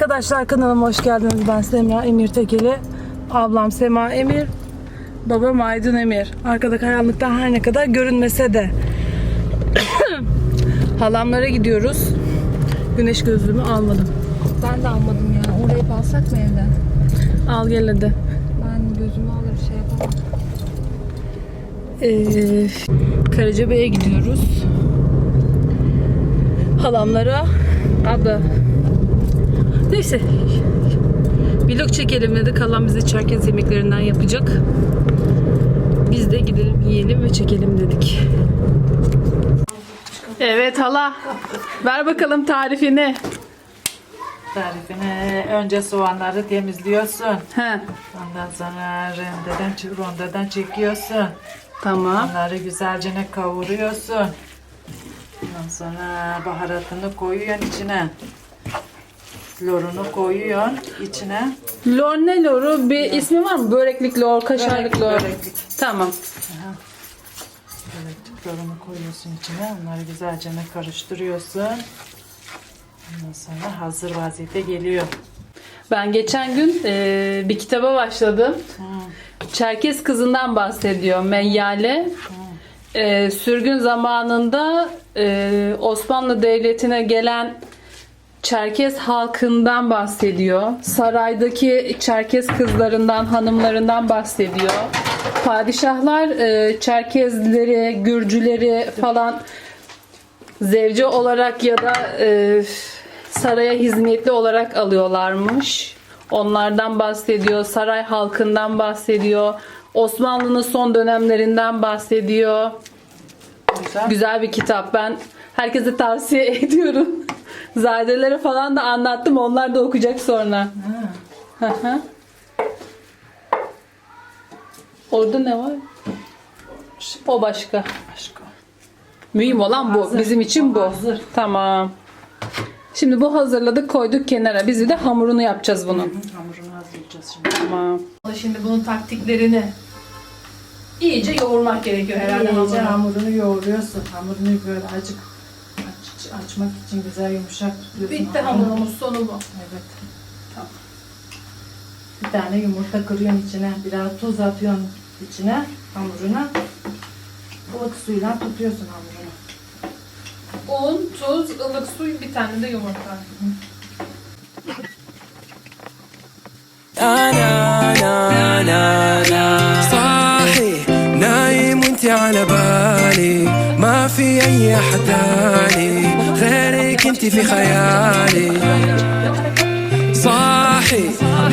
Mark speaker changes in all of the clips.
Speaker 1: Arkadaşlar kanalıma hoş geldiniz. Ben Semra Emir Tekeli. Ablam Sema Emir. Babam Aydın Emir. Arkada karanlıktan her ne kadar görünmese de. Halamlara gidiyoruz. Güneş gözlüğümü almadım.
Speaker 2: Ben de almadım ya. Orayı alsak mı evden?
Speaker 1: Al gel hadi.
Speaker 2: Ben gözümü alır şey yapamam.
Speaker 1: Ee, Karacabey'e gidiyoruz. Halamlara abla. Neyse. Vlog çekelim dedik. Halam bize Çerkez yemeklerinden yapacak. Biz de gidelim yiyelim ve çekelim dedik. Evet hala. Ver bakalım tarifini.
Speaker 3: Tarifini önce soğanları temizliyorsun.
Speaker 1: He.
Speaker 3: Ondan sonra rendeden, rondodan çekiyorsun.
Speaker 1: Tamam.
Speaker 3: Onları güzelce kavuruyorsun. Ondan sonra baharatını koyuyorsun içine. Lorunu koyuyorsun içine.
Speaker 1: Lor ne loru? Bir ismi var mı? Böreklik lor, kaşarlık lor.
Speaker 3: böreklik.
Speaker 1: Tamam.
Speaker 3: Böreklik lorunu koyuyorsun içine. Onları güzelce karıştırıyorsun. Ondan sonra hazır vaziyete geliyor.
Speaker 1: Ben geçen gün e, bir kitaba başladım. Çerkez kızından bahsediyor Meyyale. E, sürgün zamanında e, Osmanlı Devleti'ne gelen Çerkez halkından bahsediyor. Saraydaki Çerkez kızlarından, hanımlarından bahsediyor. Padişahlar e, Gürcüleri falan zevce olarak ya da e, saraya hizmetli olarak alıyorlarmış. Onlardan bahsediyor. Saray halkından bahsediyor. Osmanlı'nın son dönemlerinden bahsediyor.
Speaker 3: Güzel.
Speaker 1: Güzel bir kitap. Ben herkese tavsiye ediyorum. Zadelere falan da anlattım. Onlar da okuyacak sonra. Hı. Orada ne var? O başka.
Speaker 3: Başka.
Speaker 1: Mühim olan bu.
Speaker 3: Hazır.
Speaker 1: Bizim için bu.
Speaker 3: Hazır.
Speaker 1: Tamam. Şimdi bu hazırladık koyduk kenara. Biz bir de hamurunu yapacağız bunun.
Speaker 3: Hamurunu hazırlayacağız şimdi.
Speaker 1: Tamam. Şimdi bunun taktiklerini iyice yoğurmak gerekiyor herhalde
Speaker 3: İyice
Speaker 1: hamuru.
Speaker 3: hamurunu yoğuruyorsun. Hamurunu böyle acık açmak için güzel yumuşak tutuyorsun.
Speaker 1: Bitti hamurumuz sonu bu.
Speaker 3: Evet.
Speaker 1: Tamam.
Speaker 3: Bir tane yumurta kırıyorsun içine. Biraz tuz atıyorsun içine hamuruna. Ilık suyla tutuyorsun hamurunu.
Speaker 1: Un, tuz, ılık su, bir tane de yumurta.
Speaker 4: Na, na, na, na, na. في أي احد تاني غيرك أنت في خيالي. صاحي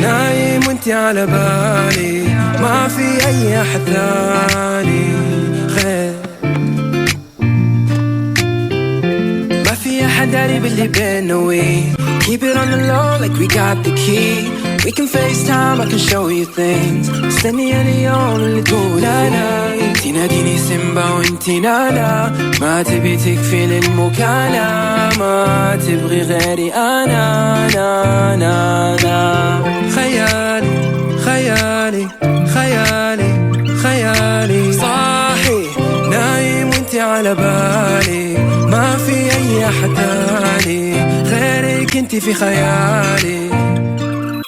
Speaker 4: نايم وأنت على بالي. ما في أي أحد ثاني غير. ما في أحد داري باللي بينا وي Keep it on the low like we got the key. We can FaceTime, I can show you things. استني أنا يوم اللي تقول أنا انتي ناديني سيمبا وانتي نانا ما تبي تكفي للمكالمة ما تبغي غيري أنا أنا أنا أنا خيالي خيالي خيالي خيالي صاحي نايم وانتي على بالي ما في اي احد تاني غيرك انتي في خيالي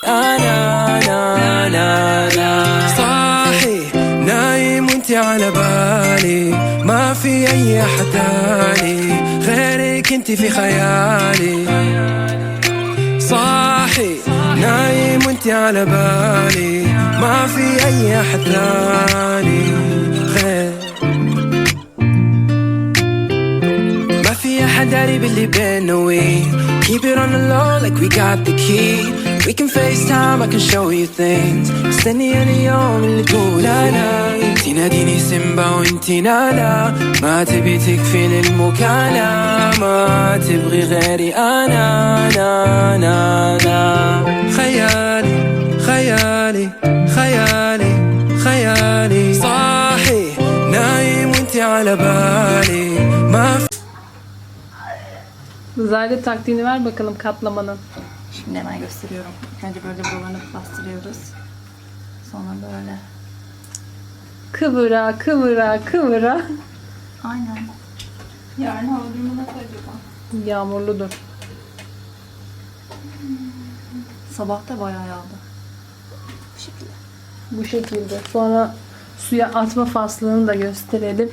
Speaker 4: أنا أنا أنا أنا صاحي نايم وانتي على بالي. ما في أي أحد تاني. غيرك انتي في خيالي. صاحي نايم وانتي على بالي. ما في أي أحد ثاني غير ما في أحد داري باللي بينا وي Keep it on the low like we got the key. We can FaceTime, I can show you things. استني أنا يوم اللي تقول أنا انتي ناديني سيمبا وانتي نانا ما تبي تكفي للمكالمة ما تبغي غيري أنا أنا أنا أنا خيالي خيالي خيالي خيالي صاحي نايم وانتي على بالي ما في
Speaker 1: Zade taktiğini ver bakalım katlamanın.
Speaker 2: Şimdi hemen gösteriyorum. Önce böyle buralarını bastırıyoruz. Sonra böyle.
Speaker 1: Kıvıra kıvıra kıvıra.
Speaker 2: Aynen. Yarın hava durumuna koyacağım.
Speaker 1: Yağmurludur.
Speaker 2: Sabah da bayağı yağdı. Bu şekilde.
Speaker 1: Bu şekilde. Sonra suya atma faslını da gösterelim.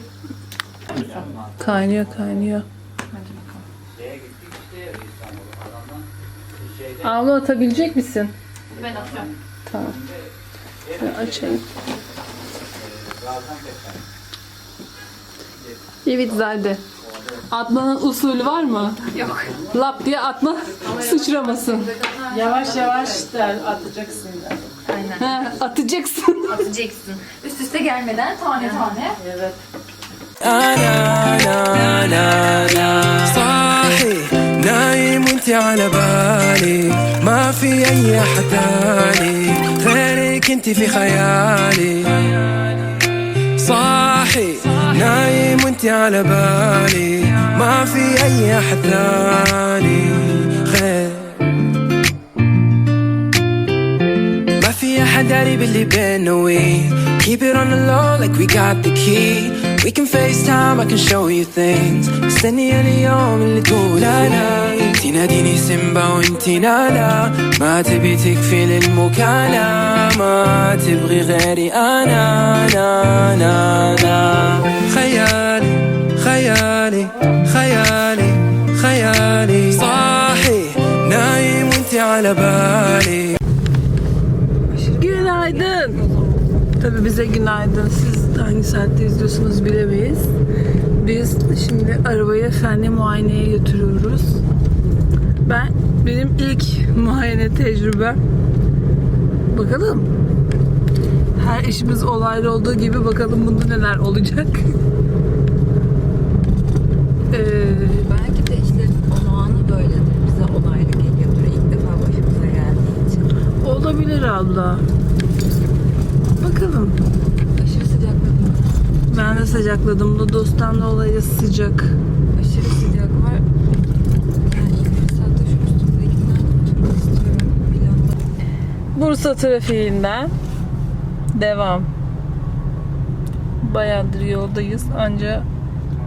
Speaker 1: Kaynıyor kaynıyor.
Speaker 2: Hadi bakalım.
Speaker 1: Avlu atabilecek misin?
Speaker 2: Ben atıyorum.
Speaker 1: Tamam. Şöyle açayım. Evet Zade. Atmanın usulü var mı?
Speaker 2: Yok.
Speaker 1: Lap diye atma sıçramasın.
Speaker 3: Yavaş yavaş der atacaksın da.
Speaker 2: Aynen.
Speaker 1: Ha, atacaksın.
Speaker 2: Atacaksın. Üst üste gelmeden tane tane.
Speaker 3: Evet.
Speaker 4: انا انا انا انا صاحي نايم وانتي على بالي. ما في أي أحد تاني غيرك انتي في خيالي. صاحي نايم وانتي على بالي. ما في أي أحد تاني غير. ما في أحد داري باللي بينا we Keep it on the low like we got the key. FaceTime, I can show you things. استني اليوم اللي تقول أنا تناديني سيمبا وانتي نانا ما تبي تكفي للمكالمة ما تبغي غيري أنا أنا أنا أنا خيالي خيالي خيالي خيالي صاحي نايم وانتي على بالي
Speaker 1: Tabii bize günaydın. Siz hangi saatte izliyorsunuz bilemeyiz. Biz şimdi arabayı fenli muayeneye götürüyoruz. Ben benim ilk muayene tecrübem. Bakalım. Her işimiz olaylı olduğu gibi bakalım bunda neler olacak. Ee,
Speaker 5: Belki de işte o anı böyledir. Bize olaylı geliyordur. İlk defa başımıza geldiği için.
Speaker 1: olabilir abla. Bakalım.
Speaker 5: Aşırı sıcaklık var.
Speaker 1: Ben de sıcakladım. Lodos'tan dolayı sıcak.
Speaker 5: Aşırı sıcak var.
Speaker 1: Bursa trafiğinden devam. Bayağıdır yoldayız ancak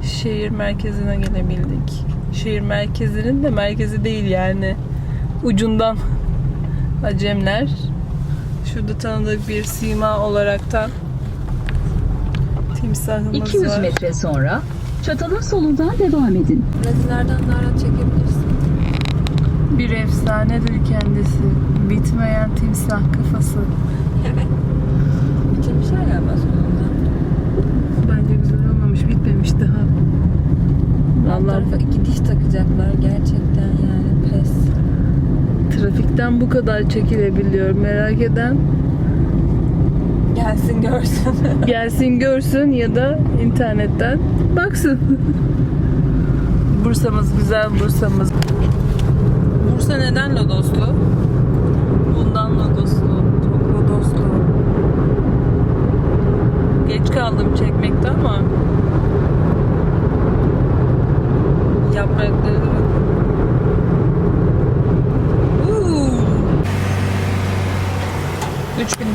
Speaker 1: şehir merkezine gelebildik. Şehir merkezinin de merkezi değil yani. Ucundan Acemler. Şurada tanıdık bir sima olaraktan timsahımız
Speaker 6: 200
Speaker 1: var.
Speaker 6: metre sonra çatalın solundan devam edin.
Speaker 5: Rezilerden daha rahat çekebilirsin.
Speaker 1: Bir efsanedir kendisi. Bitmeyen timsah kafası.
Speaker 5: Bitirmişler galiba sonunda.
Speaker 1: Bence güzel olmamış, bitmemiş daha. Vallahi
Speaker 5: tarafa iki diş takacaklar. Gerçekten yani pes.
Speaker 1: Trafikten bu kadar çekilebiliyor. Merak eden
Speaker 5: Gelsin görsün.
Speaker 1: gelsin görsün ya da internetten baksın. Bursa'mız güzel Bursa'mız. Bursa neden lodoslu? Bundan lodoslu. Çok lodoslu. Geç kaldım çekmekte ama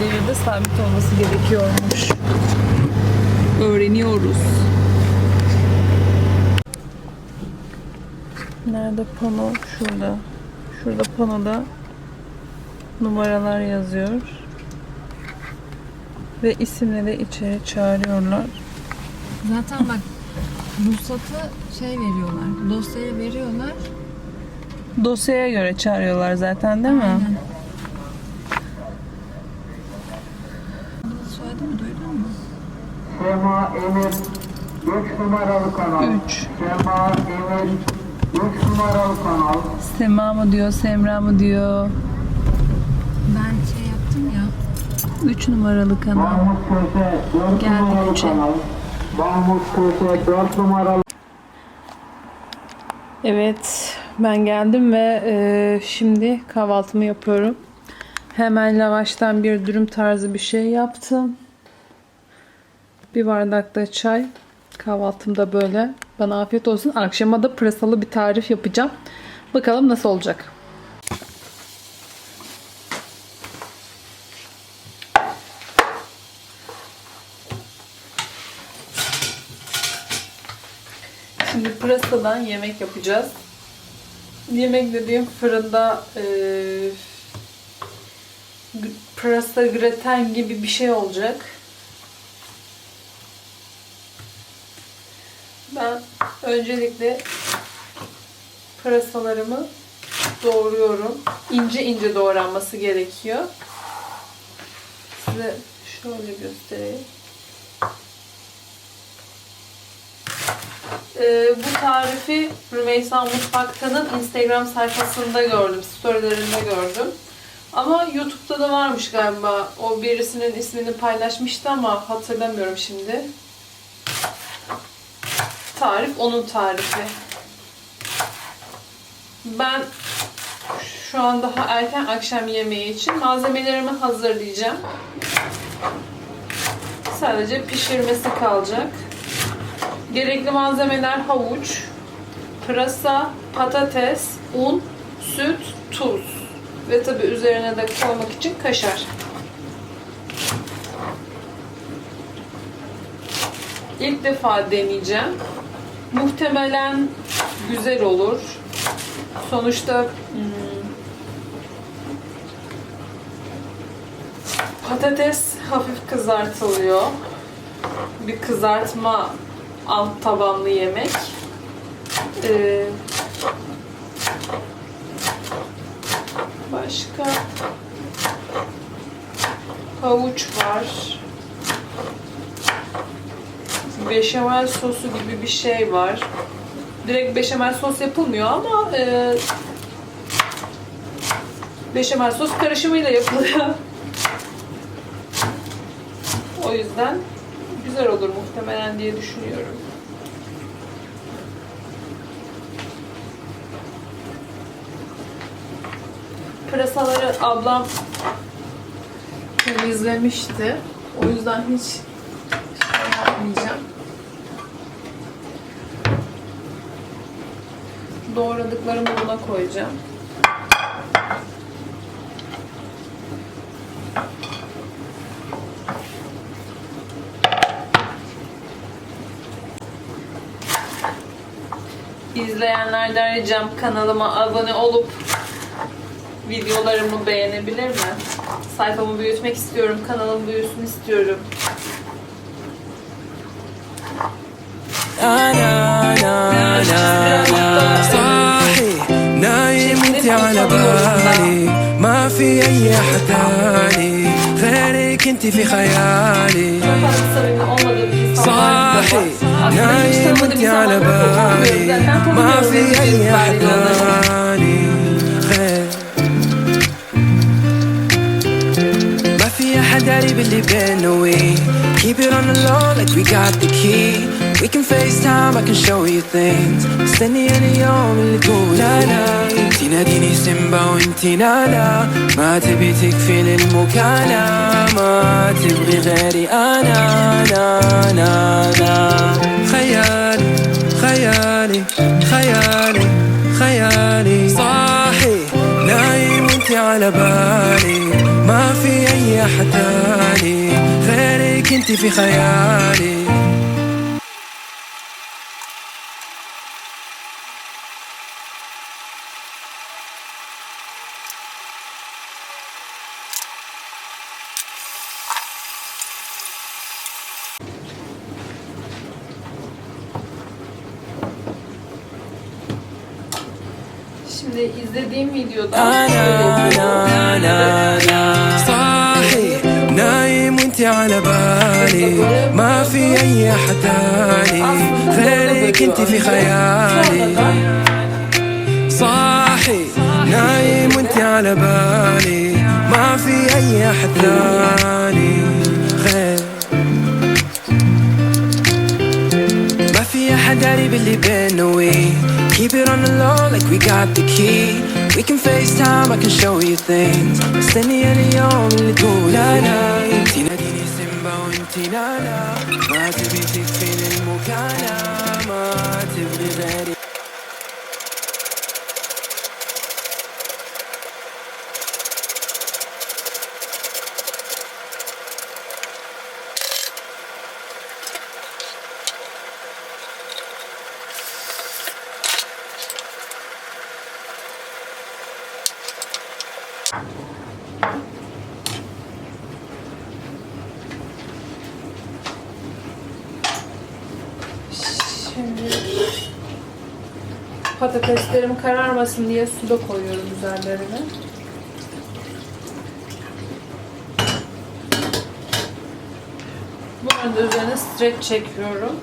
Speaker 1: devirde sabit olması gerekiyormuş. Öğreniyoruz. Nerede pano? Şurada. Şurada panoda numaralar yazıyor. Ve isimleri içeri çağırıyorlar.
Speaker 5: Zaten bak ruhsatı şey veriyorlar. Dosyaya veriyorlar.
Speaker 1: Dosyaya göre çağırıyorlar zaten değil mi?
Speaker 5: Aynen. Soyadımı duydun mu?
Speaker 7: Sema Emir 3 numaralı kanal.
Speaker 1: 3.
Speaker 7: Sema Emir 3 numaralı kanal.
Speaker 1: Sema mı diyor, Semra mı diyor.
Speaker 5: Ben şey yaptım ya.
Speaker 1: 3 numaralı kanal.
Speaker 7: Mahmut Köse 4
Speaker 1: Geldik
Speaker 7: numaralı
Speaker 1: üçe.
Speaker 7: kanal. Mahmut Köse 4 numaralı
Speaker 1: Evet, ben geldim ve e, şimdi kahvaltımı yapıyorum. Hemen lavaştan bir dürüm tarzı bir şey yaptım. Bir bardak da çay. Kahvaltım da böyle. Bana afiyet olsun. Akşama da pırasalı bir tarif yapacağım. Bakalım nasıl olacak. Şimdi pırasadan yemek yapacağız. Yemek dediğim fırında g- pırasa graten gibi bir şey olacak. Ben öncelikle pırasalarımı doğruyorum. İnce ince doğranması gerekiyor. Size şöyle göstereyim. Ee, bu tarifi Rümeysa Mutfakta'nın Instagram sayfasında gördüm, storylerinde gördüm. Ama YouTube'da da varmış galiba. O birisinin ismini paylaşmıştı ama hatırlamıyorum şimdi. Tarif onun tarifi. Ben şu an daha erken akşam yemeği için malzemelerimi hazırlayacağım. Sadece pişirmesi kalacak. Gerekli malzemeler havuç, pırasa, patates, un, süt, tuz ve tabi üzerine de koymak için kaşar. İlk defa deneyeceğim. Muhtemelen güzel olur. Sonuçta hmm, patates hafif kızartılıyor. Bir kızartma alt tabanlı yemek. Ee, başka havuç var. Beşamel sosu gibi bir şey var. Direkt beşamel sos yapılmıyor ama e, beşamel sos karışımıyla yapılıyor. O yüzden güzel olur muhtemelen diye düşünüyorum. Pırasaları ablam temizlemişti. O yüzden hiç şey yapmayacağım. Doğradıklarımı buna koyacağım. İzleyenlerden ricam kanalıma abone olup videolarımı beğenebilir mi? Sayfamı büyütmek istiyorum, kanalım büyüsün istiyorum.
Speaker 4: انا انا انا انا صاحي نايم وانت على بالي ما في اي احد تاني غيرك انت في خيالي
Speaker 1: Fazla samimi olmadığım bir insan var
Speaker 4: صاحي
Speaker 1: Aslında hiç
Speaker 4: نايم
Speaker 1: tanımadığım
Speaker 4: وانت على
Speaker 1: insanlarla
Speaker 4: بالي
Speaker 1: konuşmuyorum. Zaten
Speaker 4: ما في
Speaker 1: tanımıyorum
Speaker 4: اي باللي بينا we Keep it on the low like we got the key. We can FaceTime, I can show you things. مستني أنا يوم اللي تقول أنا انتي ناديني سيمبا وانتي نانا ما تبي تكفي للمكانة ما تبغي غيري أنا أنا أنا أنا خيالي خيالي خيالي خيالي صاحي نايم وانتي على بالي ما في اي احد تاني غيرك انتي في خيالي
Speaker 1: Şimdi izlediğim videoda
Speaker 4: انا
Speaker 1: şöyle
Speaker 4: انا انا انا صاحي وانتي على بالي. ما في أي أحد تاني غيرك انتي في خيالي. صاحي نايم وانتي على بالي. ما في أي أحد ثاني daddy really been away. Keep it on the low like we got the key. We can FaceTime, I can show you things. Send me any on really cool. La la, Tina Dini Simba,
Speaker 1: Tina patateslerim kararmasın diye su da koyuyorum üzerlerine. Da üzerine streç çekiyorum.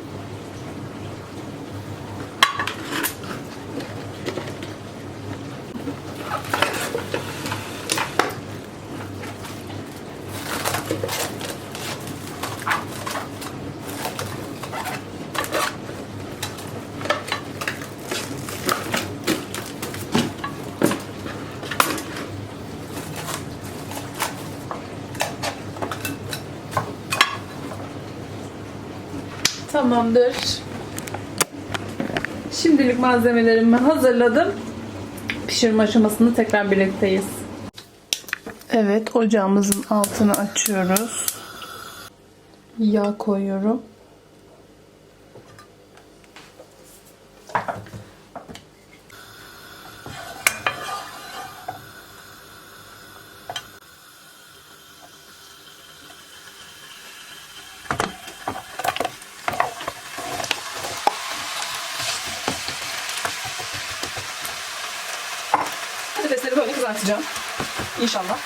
Speaker 1: Tamamdır. Şimdilik malzemelerimi hazırladım. Pişirme aşamasında tekrar birlikteyiz. Evet, ocağımızın altını açıyoruz. Yağ koyuyorum. İnşallah.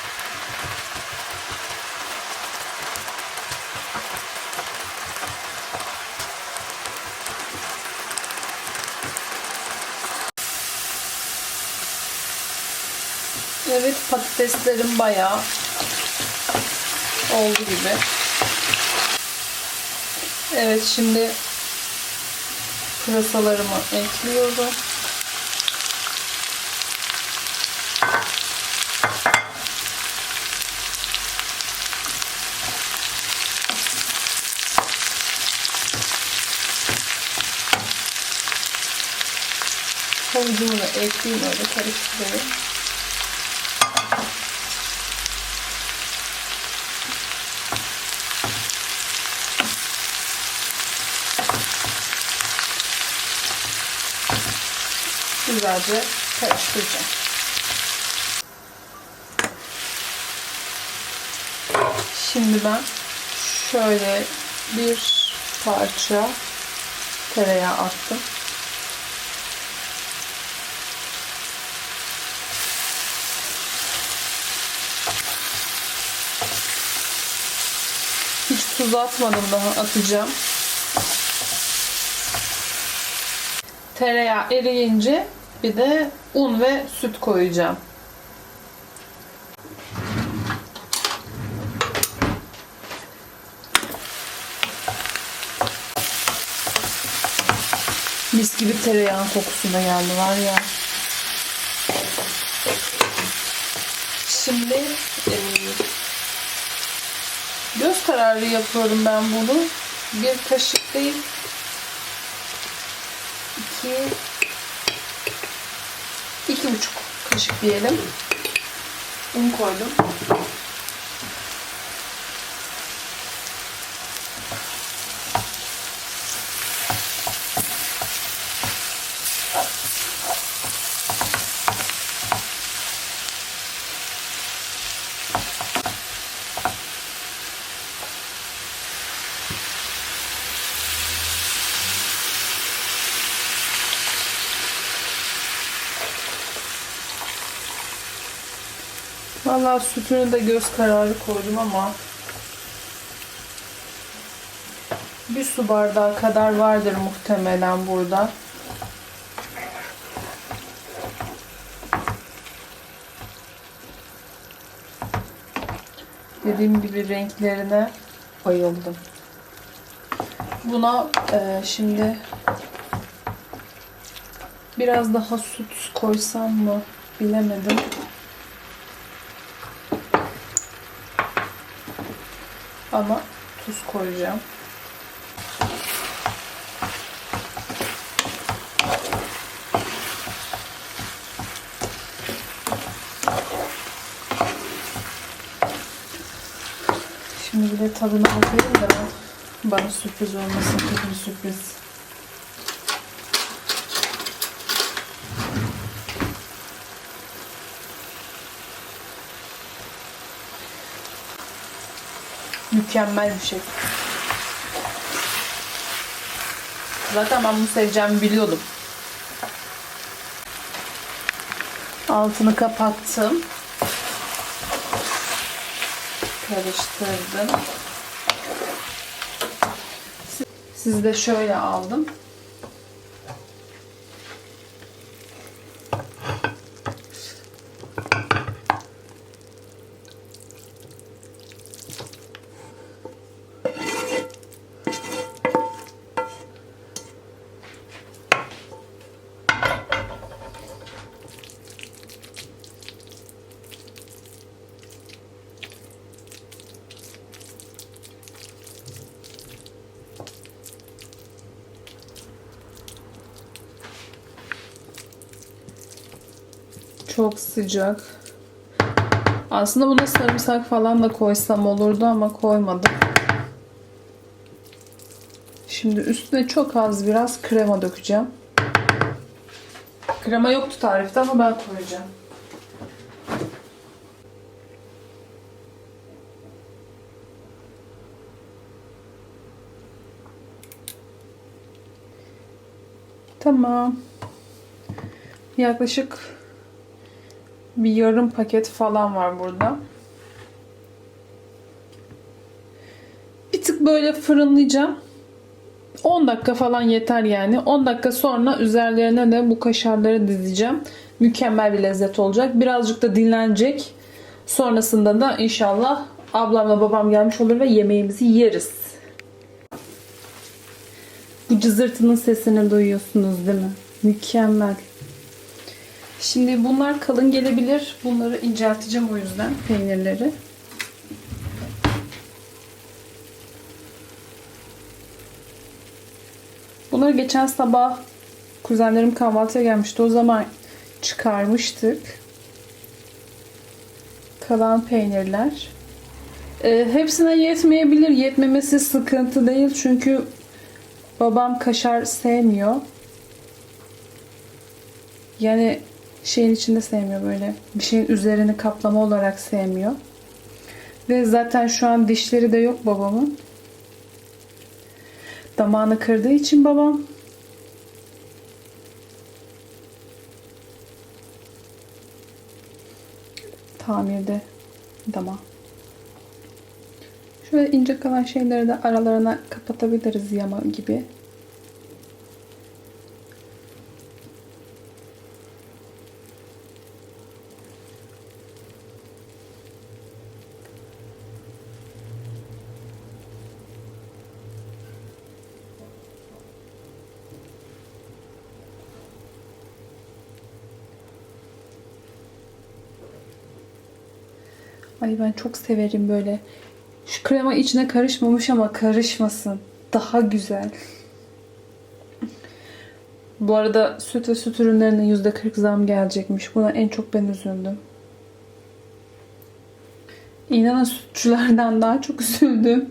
Speaker 1: Evet patateslerim bayağı oldu gibi. Evet şimdi pırasalarımı ekliyorum. Havucumu da ekleyeyim öyle karıştırayım. Güzelce karıştıracağım. Şimdi ben şöyle bir parça tereyağı attım. Hiç tuz atmadım daha atacağım. Tereyağı eriyince bir de un ve süt koyacağım. Mis gibi tereyağın kokusu da geldi var ya. Şimdi göz kararı yapıyorum ben bunu. Bir kaşık değil. iki iki buçuk kaşık diyelim. Un koydum. Vallahi sütünü de göz kararı koydum ama bir su bardağı kadar vardır muhtemelen burada. Dediğim gibi renklerine bayıldım. Buna e, şimdi biraz daha süt koysam mı bilemedim. Ama tuz koyacağım. Şimdi bir de tadına bakayım da bana sürpriz olmasın. Bir sürpriz. Mükemmel bir şey. Zaten ben bunu seveceğimi biliyordum. Altını kapattım. Karıştırdım. Sizi de şöyle aldım. Çok sıcak. Aslında buna sarımsak falan da koysam olurdu ama koymadım. Şimdi üstüne çok az biraz krema dökeceğim. Krema yoktu tarifte ama ben koyacağım. Tamam. Yaklaşık bir yarım paket falan var burada. Bir tık böyle fırınlayacağım. 10 dakika falan yeter yani. 10 dakika sonra üzerlerine de bu kaşarları dizeceğim. Mükemmel bir lezzet olacak. Birazcık da dinlenecek. Sonrasında da inşallah ablamla babam gelmiş olur ve yemeğimizi yeriz. Bu cızırtının sesini duyuyorsunuz değil mi? Mükemmel. Şimdi bunlar kalın gelebilir. Bunları incelteceğim o yüzden peynirleri. Bunları geçen sabah kuzenlerim kahvaltıya gelmişti. O zaman çıkarmıştık. Kalan peynirler. Ee, hepsine yetmeyebilir. Yetmemesi sıkıntı değil. Çünkü babam kaşar sevmiyor. Yani şeyin içinde sevmiyor böyle. Bir şeyin üzerini kaplama olarak sevmiyor. Ve zaten şu an dişleri de yok babamın. Damağını kırdığı için babam tamirde dama. Şöyle ince kalan şeyleri de aralarına kapatabiliriz yama gibi. Ay ben çok severim böyle. Şu krema içine karışmamış ama karışmasın. Daha güzel. Bu arada süt ve süt ürünlerine %40 zam gelecekmiş. Buna en çok ben üzüldüm. İnanın sütçülerden daha çok üzüldüm.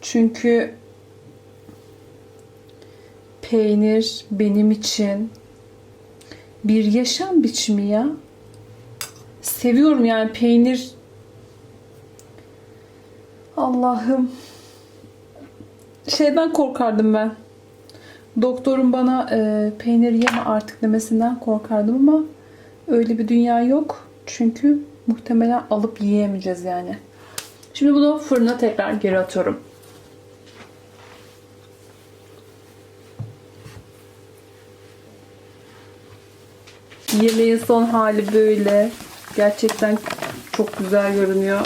Speaker 1: Çünkü peynir benim için bir yaşam biçimi ya. Seviyorum yani peynir. Allah'ım. Şeyden korkardım ben. Doktorun bana e, peynir yeme artık demesinden korkardım ama öyle bir dünya yok. Çünkü muhtemelen alıp yiyemeyeceğiz yani. Şimdi bunu fırına tekrar geri atıyorum. Yemeğin son hali böyle. Gerçekten çok güzel görünüyor.